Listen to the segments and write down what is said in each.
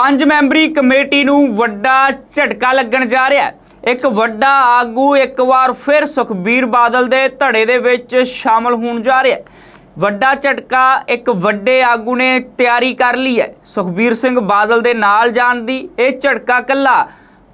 ਪੰਜ memory committee ਨੂੰ ਵੱਡਾ ਝਟਕਾ ਲੱਗਣ ਜਾ ਰਿਹਾ ਹੈ। ਇੱਕ ਵੱਡਾ ਆਗੂ ਇੱਕ ਵਾਰ ਫਿਰ ਸੁਖਬੀਰ ਬਾਦਲ ਦੇ ਧੜੇ ਦੇ ਵਿੱਚ ਸ਼ਾਮਲ ਹੋਣ ਜਾ ਰਿਹਾ ਹੈ। ਵੱਡਾ ਝਟਕਾ ਇੱਕ ਵੱਡੇ ਆਗੂ ਨੇ ਤਿਆਰੀ ਕਰ ਲਈ ਹੈ। ਸੁਖਬੀਰ ਸਿੰਘ ਬਾਦਲ ਦੇ ਨਾਲ ਜਾਣ ਦੀ ਇਹ ਝਟਕਾ ਕੱਲਾ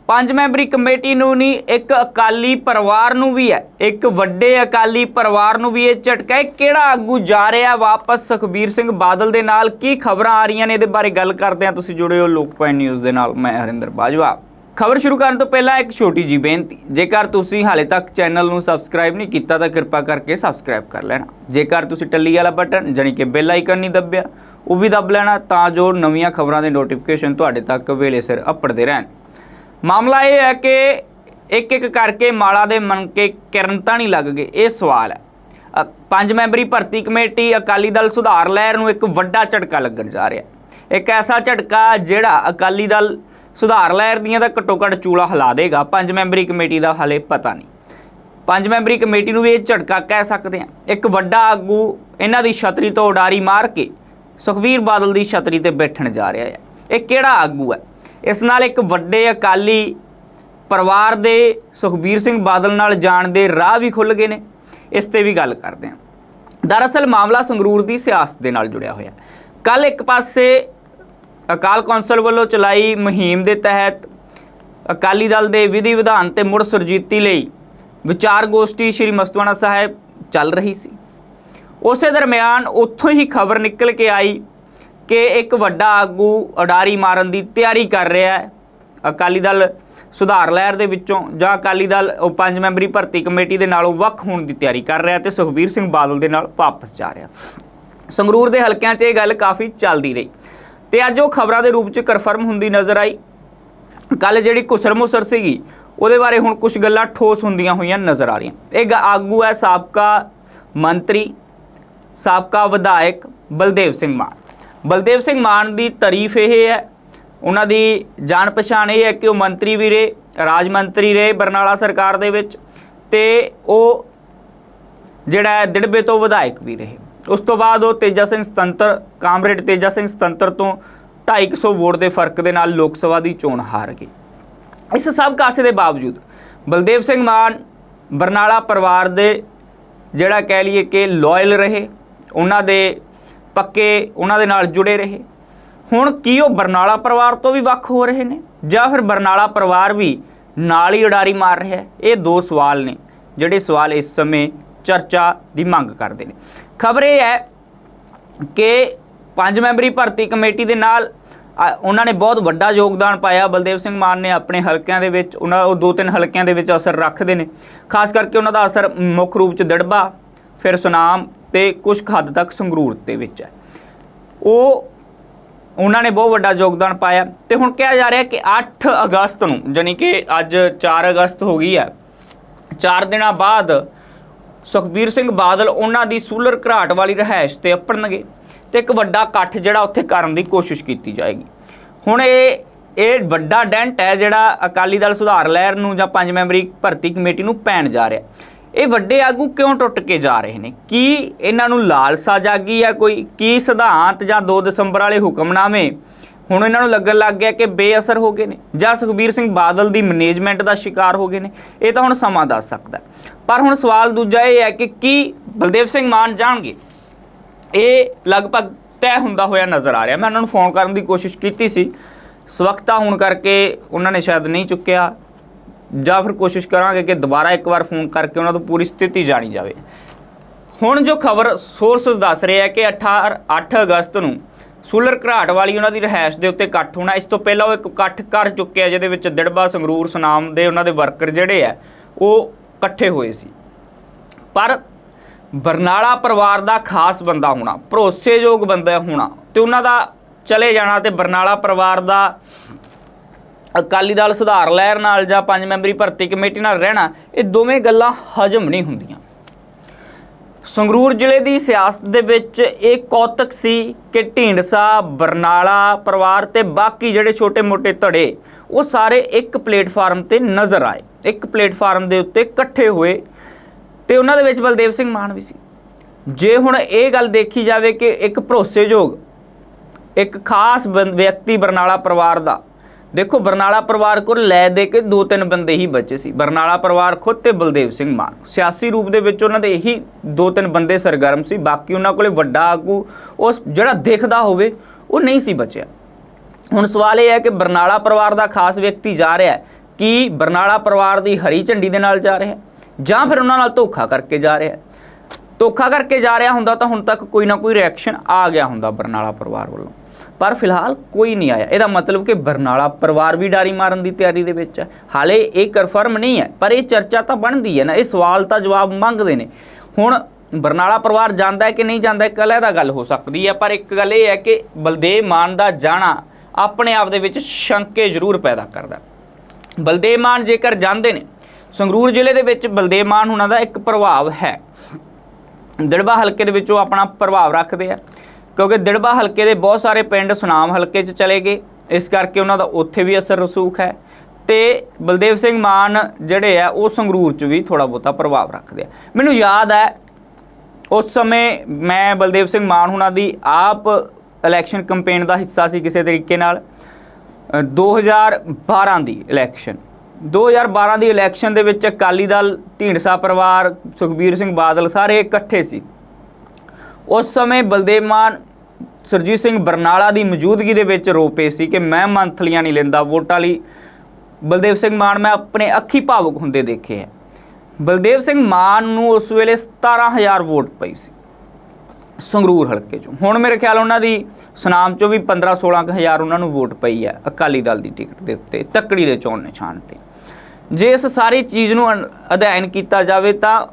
ਪੰਜ ਮੈਂਬਰੀ ਕਮੇਟੀ ਨੂੰ ਨਹੀਂ, ਇੱਕ ਅਕਾਲੀ ਪਰਿਵਾਰ ਨੂੰ ਵੀ ਹੈ। ਇੱਕ ਵੱਡੇ ਅਕਾਲੀ ਪਰਿਵਾਰ ਨੂੰ ਵੀ ਇਹ ਝਟਕਾ ਹੈ। ਕਿਹੜਾ ਆਗੂ ਜਾ ਰਿਹਾ ਵਾਪਸ? ਸੁਖਬੀਰ ਸਿੰਘ ਬਾਦਲ ਦੇ ਨਾਲ ਕੀ ਖਬਰਾਂ ਆ ਰਹੀਆਂ ਨੇ? ਇਹਦੇ ਬਾਰੇ ਗੱਲ ਕਰਦੇ ਹਾਂ। ਤੁਸੀਂ ਜੁੜੇ ਹੋ ਲੋਕ ਪੁਆਇੰਟ ਨਿਊਜ਼ ਦੇ ਨਾਲ। ਮੈਂ ਹਰਿੰਦਰ ਬਾਜਵਾ। ਖਬਰ ਸ਼ੁਰੂ ਕਰਨ ਤੋਂ ਪਹਿਲਾਂ ਇੱਕ ਛੋਟੀ ਜੀ ਬੇਨਤੀ। ਜੇਕਰ ਤੁਸੀਂ ਹਾਲੇ ਤੱਕ ਚੈਨਲ ਨੂੰ ਸਬਸਕ੍ਰਾਈਬ ਨਹੀਂ ਕੀਤਾ, ਤਾਂ ਕਿਰਪਾ ਕਰਕੇ ਸਬਸਕ੍ਰਾਈਬ ਕਰ ਲੈਣਾ। ਜੇਕਰ ਤੁਸੀਂ ਟੱਲੀ ਵਾਲਾ ਬਟਨ, ਜਾਣੀ ਕਿ ਬੈਲ ਆਈਕਨ ਨਹੀਂ ਦੱਬਿਆ, ਉਹ ਵੀ ਦੱਬ ਲੈਣਾ, ਤਾਂ ਜੋ ਨਵੀਆਂ ਖਬਰਾਂ ਦੇ ਨੋਟੀਫਿਕੇਸ਼ਨ ਤੁਹਾਡੇ ਤੱਕ ਵੇਲੇ ਸਿਰ ਅੱਪੜਦੇ ਰਹਿਣ। ਮਾਮਲਾ ਇਹ ਹੈ ਕਿ ਇੱਕ ਇੱਕ ਕਰਕੇ ਮਾਲਾ ਦੇ ਮਨ ਕੇ ਕਿਰਨ ਤਾਂ ਨਹੀਂ ਲੱਗ ਗਏ। ਇਹ ਸਵਾਲ ਹੈ। ਅ- ਪੰਜ ਮੈਂਬਰੀ ਭਰਤੀ ਕਮੇਟੀ ਅਕਾਲੀ ਦਲ ਸੁਧਾਰ ਲਹਿਰ ਨੂੰ ਇੱਕ ਵੱਡਾ ਝਟਕਾ ਲੱਗਣ ਜਾ ਰਿਹਾ ਇੱਕ ਐਸਾ ਝਟਕਾ ਜਿਹੜਾ ਅਕਾਲੀ ਦਲ ਸੁਧਾਰ ਲਹਿਰ ਦੀਆਂ ਦਾ ਘੱਟੋ ਘੱਟ ਚੂਲਾ ਹਿਲਾ ਦੇਗਾ। ਪੰਜ ਮੈਂਬਰੀ ਕਮੇਟੀ ਦਾ ਹਾਲੇ ਪਤਾ ਨਹੀਂ। ਪੰਜ ਮੈਂਬਰੀ ਕਮੇਟੀ ਨੂੰ ਵੀ ਇਹ ਝਟਕਾ ਕਹਿ ਸਕਦੇ ਆ ਇੱਕ ਵੱਡਾ ਆਗੂ ਇਹਨਾਂ ਦੀ ਛਤਰੀ ਤੋਂ ਉਡਾਰੀ ਮਾਰ ਕੇ ਸੁਖਬੀਰ ਬਾਦਲ ਦੀ ਛਤਰੀ ਤੇ ਬੈਠਣ ਜਾ ਰਿਹਾ ਹੈ। ਇਹ ਕਿਹੜਾ ਆਗੂ ਹੈ? ਇਸ ਨਾਲ ਇੱਕ ਵੱਡੇ ਅਕਾਲੀ ਪਰਿਵਾਰ ਦੇ ਸੁਖਬੀਰ ਸਿੰਘ ਬਾਦਲ ਨਾਲ ਜਾਣ ਦੇ ਰਾਹ ਵੀ ਖੁੱਲ ਗਏ ਨੇ। ਇਸ ਤੇ ਵੀ ਗੱਲ ਕਰਦੇ ਹਾਂ। ਦਰਅਸਲ ਮਾਮਲਾ ਸੰਗਰੂਰ ਦੀ ਸਿਆਸਤ ਦੇ ਨਾਲ ਜੁੜਿਆ ਹੋਇਆ ਕੱਲ ਇੱਕ ਪਾਸੇ ਅਕਾਲ ਕੌਂਸਲ ਵੱਲੋਂ ਚਲਾਈ ਮੁਹਿੰਮ ਦੇ ਤਹਿਤ ਅਕਾਲੀ ਦਲ ਦੇ ਵਿਧੀ ਵਿਧਾਨ ਤੇ ਮੁੜ ਸੁਰਜੀਤੀ ਲਈ ਵਿਚਾਰ ਗੋਸ਼ਟੀ ਸ਼੍ਰੀ ਮਸਤਵਾਣਾ ਸਾਹਿਬ ਚੱਲ ਰਹੀ ਸੀ। ਉਸੇ ਦਰਮਿਆਨ ਉੱਥੋਂ ਹੀ ਖਬਰ ਨਿਕਲ ਕੇ ਆਈ ਕਿ ਇੱਕ ਵੱਡਾ ਆਗੂ ਉਡਾਰੀ ਮਾਰਨ ਦੀ ਤਿਆਰੀ ਕਰ ਰਿਹਾ ਹੈ। ਅਕਾਲੀ ਦਲ ਸੁਧਾਰ ਲਹਿਰ ਦੇ ਵਿੱਚੋਂ ਜਾਂ ਅਕਾਲੀ ਦਲ ਉਹ ਪੰਜ ਮੈਂਬਰੀ ਭਰਤੀ ਕਮੇਟੀ ਦੇ ਨਾਲੋਂ ਵੱਖ ਹੋਣ ਦੀ ਤਿਆਰੀ ਕਰ ਰਿਹਾ ਤੇ ਸੁਖਬੀਰ ਸਿੰਘ ਬਾਦਲ ਦੇ ਨਾਲ ਵਾਪਸ ਜਾ ਰਿਹਾ। ਸੰਗਰੂਰ ਦੇ ਹਲਕਿਆਂ 'ਚ ਇਹ ਗੱਲ ਕਾਫੀ ਚੱਲਦੀ ਰਹੀ ਤੇ ਅੱਜ ਉਹ ਖਬਰਾਂ ਦੇ ਰੂਪ 'ਚ ਕਨਫਰਮ ਹੁੰਦੀ ਨਜ਼ਰ ਆਈ। ਕੱਲ ਜਿਹੜੀ ਕੁਸਰਮੋਸਰ ਸੀਗੀ, ਉਹਦੇ ਬਾਰੇ ਹੁਣ ਕੁਝ ਗੱਲਾਂ ਠੋਸ ਹੁੰਦੀਆਂ ਹੋਈਆਂ ਨਜ਼ਰ ਆ ਰਹੀਆਂ। ਇਹ ਗ- ਆਗੂ ਹੈ ਸਾਬਕਾ ਮੰਤਰੀ, ਸਾਬਕਾ ਵਿਧਾਇਕ ਬਲਦੇਵ ਸਿੰਘ ਮਾਨ। ਬਲਦੇਵ ਸਿੰਘ ਮਾਨ ਦੀ ਤਾਰੀਫ ਇਹ ਹੈ, ਉਹਨਾਂ ਦੀ ਜਾਣ ਪਛਾਣ ਇਹ ਹੈ ਕਿ ਉਹ ਮੰਤਰੀ ਵੀ ਰਹੇ, ਰਾਜ ਮੰਤਰੀ ਰਹੇ ਬਰਨਾਲਾ ਸਰਕਾਰ ਦੇ ਵਿੱਚ ਤੇ ਉਹ ਜਿਹੜਾ ਹੈ ਦਿੜਬੇ ਤੋਂ ਵਿਧਾਇਕ ਵੀ ਰਹੇ। ਉਸ ਤੋਂ ਬਾਅਦ ਉਹ ਤੇਜਾ ਸਿੰਘ ਸਤੰਤਰ, ਕਾਮਰੇਡ ਤੇਜਾ ਸਿੰਘ ਸਤੰਤਰ ਤੋਂ 250 ਵੋਟ ਦੇ ਫ਼ਰਕ ਦੇ ਨਾਲ ਲੋਕ ਸਭਾ ਦੀ ਚੋਣ ਹਾਰ ਗਏ। ਇਸ ਸਭ ਕਾਸੇ ਦੇ ਬਾਵਜੂਦ ਬਲਦੇਵ ਸਿੰਘ ਮਾਨ ਬਰਨਾਲਾ ਪਰਿਵਾਰ ਦੇ ਜਿਹੜਾ ਕਹਿ ਲਈਏ ਕਿ ਲਾਇਲ ਰਹੇ, ਉਹਨਾਂ ਦੇ ਪੱਕੇ ਉਹਨਾਂ ਦੇ ਨਾਲ ਜੁੜੇ ਰਹੇ। ਹੁਣ ਕੀ ਉਹ ਬਰਨਾਲਾ ਪਰਿਵਾਰ ਤੋਂ ਵੀ ਵੱਖ ਹੋ ਰਹੇ ਨੇ? ਜਾਂ ਫਿਰ ਬਰਨਾਲਾ ਪਰਿਵਾਰ ਵੀ ਨਾਲ ਹੀ ਉਡਾਰੀ ਮਾਰ ਰਿਹਾ ਹੈ? ਇਹ ਦੋ ਸਵਾਲ ਨੇ, ਜਿਹੜੇ ਸਵਾਲ ਇਸ ਸਮੇਂ ਚਰਚਾ ਦੀ ਮੰਗ ਕਰਦੇ ਨੇ। ਖਬਰ ਇਹ ਹੈ ਕਿ ਪੰਜ ਮੈਂਬਰੀ ਭਰਤੀ ਕਮੇਟੀ ਦੇ ਨਾਲ ਉਹਨਾਂ ਨੇ ਬਹੁਤ ਵੱਡਾ ਯੋਗਦਾਨ ਪਾਇਆ। ਬਲਦੇਵ ਸਿੰਘ ਮਾਨ ਨੇ ਆਪਣੇ ਹਲਕਿਆਂ ਦੇ ਵਿੱਚ, ਉਹਨਾਂ, ਉਹ ਦੋ ਤਿੰਨ ਹਲਕਿਆਂ ਦੇ ਵਿੱਚ ਅਸਰ ਰੱਖਦੇ ਨੇ। ਖਾਸ ਕਰਕੇ ਉਹਨਾਂ ਦਾ ਅਸਰ ਮੁੱਖ ਰੂਪ ਚ ਦੜਬਾ, ਫਿਰ ਸੁਨਾਮ ਤੇ ਕੁਝ ਹੱਦ ਤੱਕ ਸੰਗਰੂਰ ਦੇ ਵਿੱਚ ਹੈ। ਉਹ, ਉਹਨਾਂ ਨੇ ਬਹੁਤ ਵੱਡਾ ਯੋਗਦਾਨ ਪਾਇਆ। ਤੇ ਹੁਣ ਕਿਹਾ ਜਾ ਰਿਹਾ ਕਿ 8 ਅਗਸਤ ਨੂੰ ਜਾਨੀ ਕਿ ਅੱਜ 4 ਅਗਸਤ ਹੋ ਗਈ ਹੈ 4 ਦਿਨਾਂ ਬਾਅਦ ਸੁਖਬੀਰ ਸਿੰਘ ਬਾਦਲ ਉਹਨਾਂ ਦੀ ਸੂਲਰ ਘਰਾਟ ਵਾਲੀ ਰਹਿائش ਤੇ ਅਪੜਨਗੇ ਤੇ ਇੱਕ ਵੱਡਾ ਇਕੱਠ ਜਿਹੜਾ ਉੱਥੇ ਕਰਨ ਦੀ ਕੋਸ਼ਿਸ਼ ਕੀਤੀ ਜਾਏਗੀ। ਹੁਣ ਇਹ ਇਹ ਵੱਡਾ ਡੈਂਟ ਹੈ ਜਿਹੜਾ ਅਕਾਲੀ ਦਲ ਸੁਧਾਰ ਲਹਿਰ ਨੂੰ ਜਾਂ ਪੰਜ ਮੈਂਬਰੀ ਭਰਤੀ ਕਮੇਟੀ ਨੂੰ ਪੈਣ ਜਾ ਰਿਹਾ। ਇਹ ਵੱਡੇ ਆਗੂ ਕਿਉਂ ਟੁੱਟ ਕੇ ਜਾ ਰਹੇ ਨੇ? ਕੀ ਇਹਨਾਂ ਨੂੰ ਲਾਲਸਾ ਜਾਗੀ ਆ ਕੋਈ? ਕੀ ਸਿਧਾਂਤ ਜਾਂ 2 ਦਸੰਬਰ ਵਾਲੇ ਹੁਕਮਨਾਮੇ ਹੁਣ ਇਹਨਾਂ ਨੂੰ ਲੱਗਣ ਲੱਗ ਗਿਆ ਕਿ ਬੇਅਸਰ ਹੋ ਗਏ ਨੇ? ਜਾਂ ਸੁਖਬੀਰ ਸਿੰਘ ਬਾਦਲ ਦੀ ਮੈਨੇਜਮੈਂਟ ਦਾ ਸ਼ਿਕਾਰ ਹੋ ਗਏ ਨੇ? ਇਹ ਤਾਂ ਹੁਣ ਸਮਾਂ ਦੱਸ ਸਕਦਾ ਪਰ ਹੁਣ ਸਵਾਲ ਦੂਜਾ ਇਹ ਹੈ ਕਿ ਕੀ ਬਲਦੇਵ ਸਿੰਘ ਮਾਨ ਜਾਣਗੇ? ਇਹ ਲਗਭਗ ਤੈਅ ਹੁੰਦਾ ਹੋਇਆ ਨਜ਼ਰ ਆ ਰਿਹਾ। ਮੈਂ ਉਹਨਾਂ ਨੂੰ ਫੋਨ ਕਰਨ ਦੀ ਕੋਸ਼ਿਸ਼ ਕੀਤੀ ਸੀ। ਸਵਕਤਾ ਹੋਣ ਕਰਕੇ ਉਹਨਾਂ ਨੇ ਸ਼ਾਇਦ ਨਹੀਂ ਚੁੱਕਿਆ। ਜਾਂ ਫਿਰ ਕੋਸ਼ਿਸ਼ ਕਰਾਂਗੇ ਕਿ ਦੁਬਾਰਾ ਇੱਕ ਵਾਰ ਫੋਨ ਕਰਕੇ ਉਹਨਾਂ ਤੋਂ ਪੂਰੀ ਸਥਿਤੀ ਜਾਣੀ ਜਾਵੇ। ਹੁਣ ਜੋ ਖਬਰ ਸੋਰਸਸ ਦੱਸ ਰਹੇ ਆ ਕਿ 18 8 ਅਗਸਤ ਨੂੰ ਸੂਲਰ ਘਰਾਟ ਵਾਲੀ ਉਹਨਾਂ ਦੀ ਰਹਿائش ਦੇ ਉੱਤੇ ਇਕੱਠ ਹੋਣਾ, ਇਸ ਤੋਂ ਪਹਿਲਾਂ ਉਹ ਇੱਕ ਇਕੱਠ ਕਰ ਚੁੱਕੇ ਆ, ਜਿਹਦੇ ਵਿੱਚ ਦਿੜਬਾ, ਸੰਗਰੂਰ, ਸੁਨਾਮ ਦੇ ਉਹਨਾਂ ਦੇ ਵਰਕਰ ਜਿਹੜੇ ਆ, ਉਹ ਇਕੱਠੇ ਹੋਏ ਸੀ। ਪਰ ਬਰਨਾਲਾ ਪਰਿਵਾਰ ਦਾ ਖਾਸ ਬੰਦਾ ਹੋਣਾ, ਭਰੋਸੇਯੋਗ ਬੰਦਾ ਹੋਣਾ ਤੇ ਉਹਨਾਂ ਦਾ ਚਲੇ ਜਾਣਾ ਤੇ ਬਰਨਾਲਾ ਪਰਿਵਾਰ ਦਾ ਅਕਾਲੀ ਦਲ ਸੁਧਾਰ ਲਹਿਰ ਨਾਲ ਜਾਂ ਪੰਜ ਮੈਂਬਰੀ ਭਰਤੀ ਕਮੇਟੀ ਨਾਲ ਰਹਿਣਾ, ਇਹ ਦੋਵੇਂ ਗੱਲਾਂ ਹਜਮ ਨਹੀਂ ਹੁੰਦੀਆਂ। ਸੰਗਰੂਰ ਜ਼ਿਲ੍ਹੇ ਦੀ ਸਿਆਸਤ ਦੇ ਵਿੱਚ ਇਹ ਕੌਤਕ ਸੀ ਕਿ ਢੀਂਡਸਾ ਬਰਨਾਲਾ ਪਰਿਵਾਰ ਤੇ ਬਾਕੀ ਜਿਹੜੇ ਛੋਟੇ-ਮੋਟੇ ਧੜੇ, ਉਹ ਸਾਰੇ ਇੱਕ ਪਲੇਟਫਾਰਮ ਤੇ ਨਜ਼ਰ ਆਏ। ਇੱਕ ਪਲੇਟਫਾਰਮ ਦੇ ਉੱਤੇ ਇਕੱਠੇ ਹੋਏ ਤੇ ਉਹਨਾਂ ਦੇ ਵਿੱਚ ਬਲਦੇਵ ਸਿੰਘ ਮਾਨ ਵੀ ਸੀ। ਜੇ ਹੁਣ ਇਹ ਗੱਲ ਦੇਖੀ ਜਾਵੇ ਕਿ ਇੱਕ ਭਰੋਸੇਯੋਗ, ਇੱਕ ਖਾਸ ਬੰ- ਵਿਅਕਤੀ ਬਰਨਾਲਾ ਪਰਿਵਾਰ ਦਾ ਦੇਖੋ ਬਰਨਾਲਾ ਪਰਿਵਾਰ ਕੋਲ ਲੈ ਦੇ ਕੇ ਦੋ ਤਿੰਨ ਬੰਦੇ ਹੀ ਬਚੇ ਸੀ। ਬਰਨਾਲਾ ਪਰਿਵਾਰ ਖੁਦ ਤੇ ਬਲਦੇਵ ਸਿੰਘ ਮਾਨ। ਸਿਆਸੀ ਰੂਪ ਦੇ ਵਿੱਚ ਉਹਨਾਂ ਦੇ ਇਹੀ ਦੋ ਤਿੰਨ ਬੰਦੇ ਸਰਗਰਮ ਸੀ। ਬਾਕੀ ਉਹਨਾਂ ਕੋਲੇ ਵੱਡਾ ਆਗੂ, ਉਸ ਜਿਹੜਾ ਦੇਖਦਾ ਹੋਵੇ, ਉਹ ਨਹੀਂ ਸੀ ਬਚਿਆ। ਹੁਣ ਸਵਾਲ ਇਹ ਹੈ ਕਿ ਬਰਨਾਲਾ ਪਰਿਵਾਰ ਦਾ ਖਾਸ ਵਿਅਕਤੀ ਜਾ ਰਿਹਾ ਹੈ ਕਿ ਬਰਨਾਲਾ ਪਰਿਵਾਰ ਦੀ ਹਰੀ ਝੰਡੀ ਦੇ ਨਾਲ ਜਾ ਰਿਹਾ ਹੈ ਜਾਂ ਫਿਰ ਉਹਨਾਂ ਨਾਲ ਧੋਖਾ ਕਰਕੇ ਜਾ ਰਿਹਾ ਹੈ? ਧੋਖਾ ਕਰਕੇ ਜਾ ਰਿਹਾ ਹੁੰਦਾ ਤਾਂ ਹੁਣ ਤੱਕ ਕੋਈ ਨਾ ਕੋਈ ਰਿਐਕਸ਼ਨ ਆ ਗਿਆ ਹੁੰਦਾ ਬਰਨਾਲਾ ਪਰਿਵਾਰ ਵੱਲੋਂ। ਪਰ ਫਿਲਹਾਲ ਕੋਈ ਨਹੀਂ ਆਇਆ। ਇਹਦਾ ਮਤਲਬ ਕਿ ਬਰਨਾਲਾ ਪਰਿਵਾਰ ਵੀ ਡਾਰੀ ਮਾਰਨ ਦੀ ਤਿਆਰੀ ਦੇ ਵਿੱਚ ਹੈ। ਹਾਲੇ ਇਹ ਕਨਫਰਮ ਨਹੀਂ ਹੈ, ਪਰ ਇਹ ਚਰਚਾ ਤਾਂ ਬਣਦੀ ਹੈ ਨਾ। ਇਹ ਸਵਾਲ ਤਾਂ ਜਵਾਬ ਮੰਗਦੇ ਨੇ। ਹੁਣ ਬਰਨਾਲਾ ਪਰਿਵਾਰ ਜਾਂਦਾ ਹੈ ਕਿ ਨਹੀਂ ਜਾਂਦਾ ਇੱਕ ਅਲੱਗ ਗੱਲ ਹੋ ਸਕਦੀ ਹੈ। ਪਰ ਇੱਕ ਗੱਲ ਇਹ ਹੈ ਕਿ ਬਲਦੇਵ ਮਾਨ ਦਾ ਜਾਣਾ ਆਪਣੇ ਆਪ ਦੇ ਵਿੱਚ ਸ਼ੰਕੇ ਜ਼ਰੂਰ ਪੈਦਾ ਕਰਦਾ ਬਲਦੇਵ ਮਾਨ ਜੇਕਰ ਜਾਂਦੇ ਨੇ, ਸੰਗਰੂਰ ਜ਼ਿਲ੍ਹੇ ਦੇ ਵਿੱਚ ਬਲਦੇਵ ਮਾਨ ਉਹਨਾਂ ਦਾ ਇੱਕ ਪ੍ਰਭਾਵ ਹੈ। ਦਿੜਬਾ ਹਲਕੇ ਦੇ ਵਿੱਚ ਉਹ ਆਪਣਾ ਪ੍ਰਭਾਵ ਰੱਖਦੇ ਆ। ਕਿਉਂਕਿ ਦਿੜਬਾ ਹਲਕੇ ਦੇ ਬਹੁਤ ਸਾਰੇ ਪਿੰਡ ਸੁਨਾਮ ਹਲਕੇ 'ਚ ਚਲੇ ਗਏ। ਇਸ ਕਰਕੇ ਉਹਨਾਂ ਦਾ ਉੱਥੇ ਵੀ ਅਸਰ ਰਸੂਖ ਹੈ। ਤੇ ਬਲਦੇਵ ਸਿੰਘ ਮਾਨ ਜਿਹੜੇ ਆ ਉਹ ਸੰਗਰੂਰ 'ਚ ਵੀ ਥੋੜਾ ਬਹੁਤਾ ਪ੍ਰਭਾਵ ਰੱਖਦੇ ਆ। ਮੈਨੂੰ ਯਾਦ ਹੈ ਉਸ ਸਮੇਂ ਮੈਂ ਬਲਦੇਵ ਸਿੰਘ ਮਾਨ ਹੁਣਾਂ ਦੀ ਆਪ ਇਲੈਕਸ਼ਨ ਕੈਂਪੇਨ ਦਾ ਹਿੱਸਾ ਸੀ ਕਿਸੇ ਤਰੀਕੇ ਨਾਲ। ਅ, 2012 ਦੀ ਇਲੈਕਸ਼ਨ 2012 ਦੀ ਇਲੈਕਸ਼ਨ ਦੇ ਵਿੱਚ ਅਕਾਲੀ ਦਲ, ਢੀਂਡਸਾ ਪਰਿਵਾਰ, ਸੁਖਬੀਰ ਸਿੰਘ ਬਾਦਲ ਸਾਰੇ ਇਕੱਠੇ ਸੀ। ਉਸ ਸਮੇਂ ਬਲਦੇਵ ਮਾਨ, ਸਰਜੀਤ ਸਿੰਘ ਬਰਨਾਲਾ ਦੀ ਮੌਜੂਦਗੀ ਦੇ ਵਿੱਚ ਰੋਪੇ ਸੀ ਕਿ ਮੈਂ ਮੰਥਲੀਆਂ ਨਹੀਂ ਲੈਂਦਾ, ਵੋਟਾਂ ਲਈ ਬਲਦੇਵ ਸਿੰਘ ਮਾਨ ਮੈਂ ਆਪਣੇ ਅੱਖੀ ਭਾਵੁਕ ਹੁੰਦੇ ਦੇਖੇ ਹੈ। ਬਲਦੇਵ ਸਿੰਘ ਮਾਨ ਨੂੰ ਉਸ ਵੇਲੇ 17000 ਵੋਟ ਪਈ ਸੀ, ਸੰਗਰੂਰ ਹਲਕੇ ਚੋਂ। ਹੁਣ ਮੇਰੇ ਖਿਆਲ ਉਹਨਾਂ ਦੀ ਸੁਨਾਮ ਚੋਂ ਵੀ 15 16000 ਉਹਨਾਂ ਨੂੰ ਵੋਟ ਪਈ ਹੈ, ਅਕਾਲੀ ਦਲ ਦੀ ਟਿਕਟ ਦੇ ਉੱਤੇ, ਤੱਕੜੀ ਦੇ ਚੋਣ ਨਿਸ਼ਾਨ ਤੇ। ਜੇ ਇਸ ਸਾਰੀ ਚੀਜ਼ ਨੂੰ ਅਨ- ਅਧਿਐਨ ਕੀਤਾ ਜਾਵੇ ਤਾਂ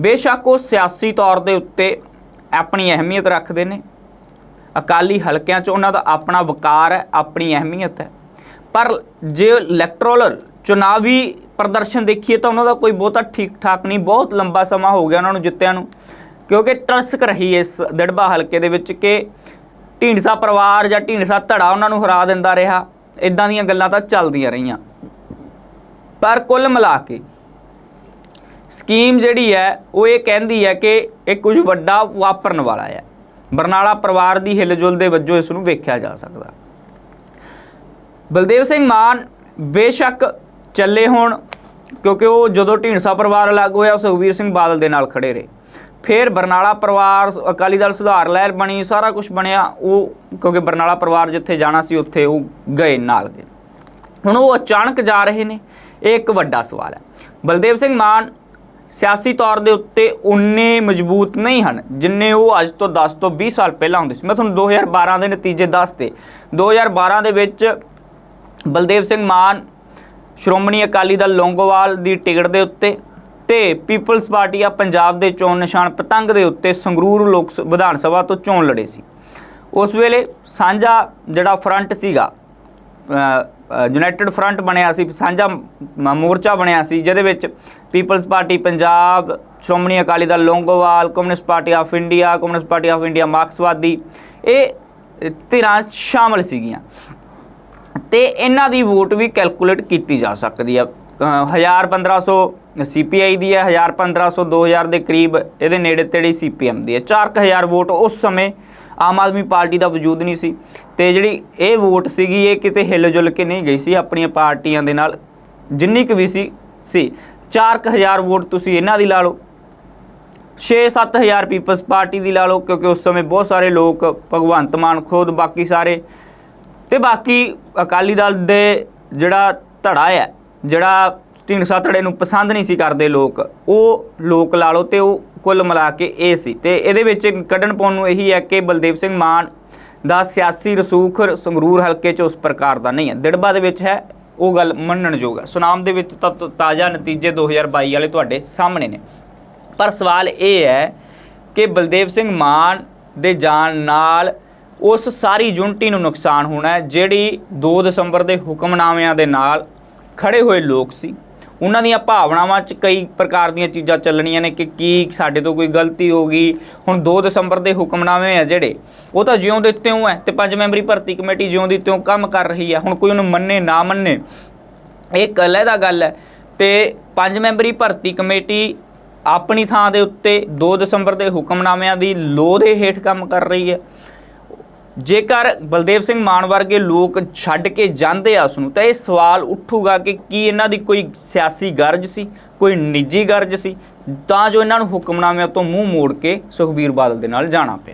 ਬੇਸ਼ੱਕ ਉਹ ਸਿਆਸੀ ਤੌਰ ਦੇ ਉੱਤੇ ਆਪਣੀ ਅਹਿਮੀਅਤ ਰੱਖਦੇ ਨੇ। ਅਕਾਲੀ ਹਲਕਿਆਂ 'ਚ ਉਹਨਾਂ ਦਾ ਆਪਣਾ ਵਕਾਰ ਹੈ, ਆਪਣੀ ਅਹਿਮੀਅਤ ਹੈ। ਪਰ ਜੇ ਇਲੈਕਟਰਲ ਚੁਣਾਵੀ ਪ੍ਰਦਰਸ਼ਨ ਦੇਖੀਏ ਤਾਂ ਉਹਨਾਂ ਦਾ ਕੋਈ ਬਹੁਤਾ ਠੀਕ ਠਾਕ ਨਹੀਂ, ਬਹੁਤ ਲੰਬਾ ਸਮਾਂ ਹੋ ਗਿਆ ਉਹਨਾਂ ਨੂੰ ਜਿੱਤਿਆਂ ਨੂੰ। ਕਿਉਂਕਿ ਟਰਸਕ ਰਹੀ ਇਸ ਦੜਬਾ ਹਲਕੇ ਦੇ ਵਿੱਚ ਕਿ ਢੀਂਡਸਾ ਪਰਿਵਾਰ ਜਾਂ ਢੀਂਡਸਾ ਧੜਾ ਉਹਨਾਂ ਨੂੰ ਹਰਾ ਦਿੰਦਾ ਰਿਹਾ। ਇਦਾਂ ਦੀਆਂ ਗੱਲਾਂ ਤਾਂ ਚੱਲਦੀਆਂ ਰਹੀਆਂ। ਪਰ ਕੁੱਲ ਮਿਲਾ ਕੇ ਸਕੀਮ ਜਿਹੜੀ ਹੈ, ਉਹ ਇਹ ਕਹਿੰਦੀ ਹੈ ਕਿ ਇਹ ਕੁਝ ਵੱਡਾ ਵਾਪਰਨ ਵਾਲਾ ਹੈ। ਬਰਨਾਲਾ ਪਰਿਵਾਰ ਦੀ ਹਿਲਜੁਲ ਦੇ ਵਜੋਂ ਇਸ ਨੂੰ ਵੇਖਿਆ ਜਾ ਸਕਦਾ। ਬਲਦੇਵ ਸਿੰਘ ਮਾਨ ਬੇਸ਼ੱਕ ਚੱਲੇ ਹੋਣ, ਕਿਉਂਕਿ ਉਹ ਜਦੋਂ ਢੀਂਡਸਾ ਪਰਿਵਾਰ ਅਲੱਗ ਹੋਇਆ, ਉਹ ਸੁਖਬੀਰ ਸਿੰਘ ਬਾਦਲ ਦੇ ਨਾਲ ਖੜੇ ਰਹੇ। ਫਿਰ ਬਰਨਾਲਾ ਪਰਿਵਾਰ, ਅਕਾਲੀ ਦਲ ਸੁਧਾਰ ਲਹਿਰ ਬਣੀ, ਸਾਰਾ ਕੁਝ ਬਣਿਆ, ਉਹ ਕਿਉਂਕਿ ਬਰਨਾਲਾ ਪਰਿਵਾਰ ਜਿੱਥੇ ਜਾਣਾ ਸੀ, ਉੱਥੇ ਉਹ ਗਏ ਨਾਲ ਗਏ ਹੁਣ ਉਹ ਅਚਾਨਕ ਜਾ ਰਹੇ ਨੇ। ਇਹ ਇੱਕ ਵੱਡਾ ਸਵਾਲ ਹੈ। ਬਲਦੇਵ ਸਿੰਘ ਮਾਨ ਸਿਆਸੀ ਤੌਰ ਦੇ ਉੱਤੇ ਉਨੇ ਮਜ਼ਬੂਤ ਨਹੀਂ ਹਨ, ਜਿੰਨੇ ਉਹ ਅੱਜ ਤੋਂ 10 ਤੋਂ 20 ਸਾਲ ਪਹਿਲਾਂ ਹੁੰਦੇ ਸੀ। ਮੈਂ ਤੁਹਾਨੂੰ 2012 ਦੇ ਨਤੀਜੇ ਦੱਸਦੇ। 2012 ਦੇ ਵਿੱਚ ਬਲਦੇਵ ਸਿੰਘ ਮਾਨ ਸ਼੍ਰੋਮਣੀ ਅਕਾਲੀ ਦਲ ਲੌਂਗੋਵਾਲ ਦੀ ਟਿਕਟ ਦੇ ਉੱਤੇ ਤੇ ਪੀਪਲਸ ਪਾਰਟੀ ਆ ਪੰਜਾਬ ਦੇ ਚੋਣ ਨਿਸ਼ਾਨ ਪਤੰਗ ਦੇ ਉੱਤੇ ਸੰਗਰੂਰ ਲੋਕ ਸ- ਵਿਧਾਨ ਸਭਾ ਤੋਂ ਚੋਣ ਲੜੇ ਸੀ। ਉਸ ਵੇਲੇ ਸਾਂਝਾ ਜਿਹੜਾ ਫਰੰਟ ਸੀਗਾ ਯੂਨਾਈਟਿਡ ਫਰੰਟ ਬਣਿਆ ਸੀ, ਸਾਂਝਾ ਮ- ਮੋਰਚਾ ਬਣਿਆ ਸੀ, ਜਿਹਦੇ ਵਿੱਚ People's Party Punjab, Shiromani Akali Dal Longowal Communist Party of India Communist Party of India ਮਾਰਕਸਵਾਦੀ, ਇਹ ਧਿਰਾਂ ਸ਼ਾਮਲ ਸੀਗੀਆਂ। ਤੇ ਇਹਨਾਂ ਦੀ ਵੋਟ ਵੀ ਕੈਲਕੂਲੇਟ ਕੀਤੀ ਜਾ ਸਕਦੀ ਆ। 1000 1500 ਸੀਪੀਆਈ ਦੀ ਹੈ 1000 1500 2000 ਦੇ ਕਰੀਬ ਇਹਦੇ ਨੇੜੇ ਤੇੜੇ ਸੀਪੀਐਮ ਦੀ ਹੈ। 4000 ਵੋਟ ਉਸ ਸਮੇਂ ਆਮ ਆਦਮੀ ਪਾਰਟੀ ਦਾ ਵਜੂਦ ਨਹੀਂ ਸੀ। ਤੇ ਜਿਹੜੀ ਇਹ ਵੋਟ ਸੀਗੀ, ਇਹ ਕਿਤੇ ਹਿੱਲ ਜੁਲ ਕੇ ਨਹੀਂ ਗਈ ਸੀ ਆਪਣੀਆਂ ਪਾਰਟੀਆਂ ਦੇ ਨਾਲ। ਜਿੰਨੀ ਕੁ ਵੀ ਸੀ ਸੀ। 4000 ਵੋਟ ਤੁਸੀਂ ਇਹਨਾਂ ਦੀ ਲਾ ਲਓ। 6-7000 ਪੀਪਲਸ ਪਾਰਟੀ ਦੀ ਲਾ ਲਓ, ਕਿਉਂਕਿ ਉਸ ਸਮੇਂ ਬਹੁਤ ਸਾਰੇ ਲੋਕ, ਭਗਵੰਤ ਮਾਨ ਖੁਦ, ਬਾਕੀ ਸਾਰੇ। ਤੇ ਬਾਕੀ ਅਕਾਲੀ ਦਲ ਦੇ ਜਿਹੜਾ ਧੜਾ ਹੈ ਜਿਹੜਾ ਢੀਂਡਸਾ ਧੜੇ ਨੂੰ ਪਸੰਦ ਨਹੀਂ ਸੀ ਕਰਦੇ ਲੋਕ। ਉਹ ਲੋਕ ਲਾ ਲਓ ਤੇ ਉਹ ਕੁੱਲ ਮਿਲਾ ਕੇ ਇਹ ਸੀ। ਤੇ ਇਹਦੇ ਵਿੱਚ ਕੱਢਣ ਪਾਉਣ ਨੂੰ ਇਹੀ ਹੈ ਕਿ ਬਲਦੇਵ ਸਿੰਘ ਮਾਨ ਦਾ ਸਿਆਸੀ ਰਸੂਖ ਸੰਗਰੂਰ ਹਲਕੇ 'ਚ ਉਸ ਪ੍ਰਕਾਰ ਦਾ ਨਹੀਂ ਹੈ। ਦਿੜਬਾ ਦੇ ਵਿੱਚ ਹੈ, ਉਹ ਗੱਲ ਮੰਨਣਯੋਗ ਹੈ। ਸੁਨਾਮ ਦੇ ਵਿੱਚ ਤਾਂ ਤਾਜ਼ਾ ਨਤੀਜੇ 2022 ਵਾਲੇ ਤੁਹਾਡੇ ਸਾਹਮਣੇ ਨੇ। ਪਰ ਸਵਾਲ ਇਹ ਹੈ ਕਿ ਬਲਦੇਵ ਸਿੰਘ ਮਾਨ ਦੇ ਜਾਣ ਨਾਲ ਉਸ ਸਾਰੀ ਯੂਨਿਟੀ ਨੂੰ ਨੁਕਸਾਨ ਹੋਣਾ ਹੈ, ਜਿਹੜੀ 2 ਦਸੰਬਰ ਦੇ ਹੁਕਮਨਾਮਿਆਂ ਦੇ ਨਾਲ ਖੜੇ ਹੋਏ ਲੋਕ ਸੀ। ਉਹਨਾਂ ਦੀਆਂ ਭਾਵਨਾਵਾਂ 'ਚ ਕਈ ਪ੍ਰਕਾਰ ਦੀਆਂ ਚੀਜ਼ਾਂ ਚੱਲਣੀਆਂ ਨੇ ਕਿ ਕੀ ਸਾਡੇ ਤੋਂ ਕੋਈ ਗਲਤੀ ਹੋ ਗਈ। ਹੁਣ 2 ਦਸੰਬਰ ਦੇ ਹੁਕਮਨਾਮੇ ਆ ਜਿਹੜੇ, ਉਹ ਤਾਂ ਜਿਉਂ ਦੇ ਤਿਉਂ ਹੈ ਤੇ ਪੰਜ ਮੈਂਬਰੀ ਭਰਤੀ ਕਮੇਟੀ ਜਿਉਂ ਦੀ ਤਿਉਂ ਕੰਮ ਕਰ ਰਹੀ ਹੈ ਹੁਣ ਕੋਈ ਉਹਨੂੰ ਮੰਨੇ, ਨਾ ਮੰਨੇ, ਇਹ ਕੱਲੇ ਦਾ ਗੱਲ ਹੈ। ਤੇ ਪੰਜ ਮੈਂਬਰੀ ਭਰਤੀ ਕਮੇਟੀ ਆਪਣੀ ਥਾਂ ਦੇ ਉੱਤੇ 2 ਦਸੰਬਰ ਦੇ ਹੁਕਮਨਾਮਿਆਂ ਦੀ ਲੋਹ ਦੇ ਹੇਠ ਕੰਮ ਕਰ ਰਹੀ ਹੈ। ਜੇਕਰ ਬਲਦੇਵ ਸਿੰਘ ਮਾਨ ਵਰਗੇ ਲੋਕ ਛੱਡ ਕੇ ਜਾਂਦੇ ਆ ਉਸ ਨੂੰ ਤਾਂ ਇਹ ਸਵਾਲ ਉੱਠੂਗਾ ਕਿ ਕੀ ਇਹਨਾਂ ਦੀ ਕੋਈ ਸਿਆਸੀ ਗਰਜ ਸੀ, ਕੋਈ ਨਿੱਜੀ ਗਰਜ ਸੀ? ਤਾਂ ਜੋ ਇਹਨਾਂ ਨੂੰ ਹੁਕਮਨਾਮਿਆਂ ਤੋਂ ਮੂੰਹ ਮੋੜ ਕੇ ਸੁਖਬੀਰ ਬਾਦਲ ਦੇ ਨਾਲ ਜਾਣਾ ਪਿਆ।